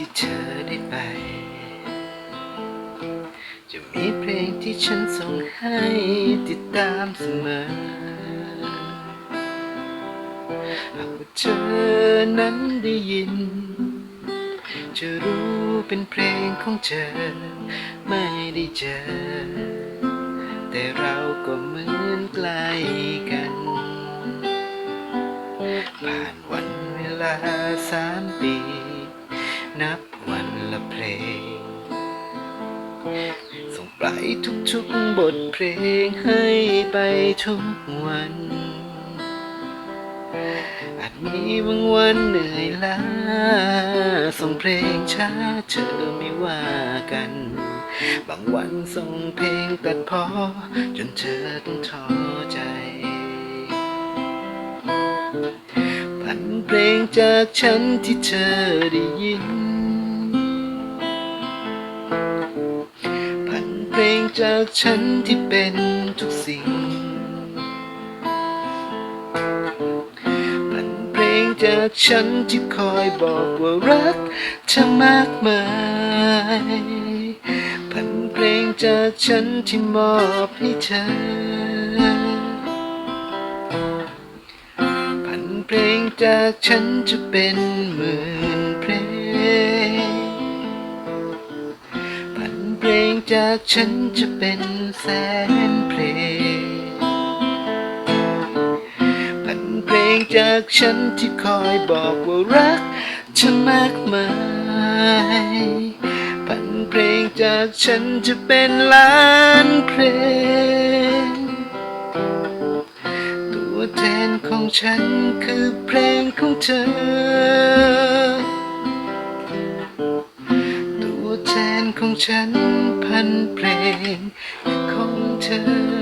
ที่เธอได้ไป จะมีเพลงที่ฉันส่งให้ติดตามเสมอหากว่าเธอนั้นได้ยิน จะรู้เป็นเพลงของเธอ ไม่ได้เจอ แต่เราก็เหมือนไกลกัน ผ่านวันเวลาสามปี นับวันละเพลง ส่งไปทุกๆบทเพลงให้ไปทุกวัน อาจมีบางวันเหนื่อยล้า ส่งเพลงช้าเธอไม่ว่ากัน บางวันส่งเพลงตัดพอ จนเธอต้องท้อใจพันเพลงจากฉันที่เธอได้ยิน จากฉันที่เป็นทุกสิ่งพันเพลงจากฉันที่คอยบอกว่ารักเธอมากมายพันเพลงจากฉันที่มอบให้เธอพันเพลงจากฉันจะเป็นเหมื่น จากฉันจะเป็นแสนเพลงพันเพลงจากฉันที่คอยบอกว่ารักเธอมากมายพันเพลงจากฉันจะเป็นล้านเพลง ตัวแทนของฉันคือเพลงของเธอ วแทนของฉันพันเพลงของเธอ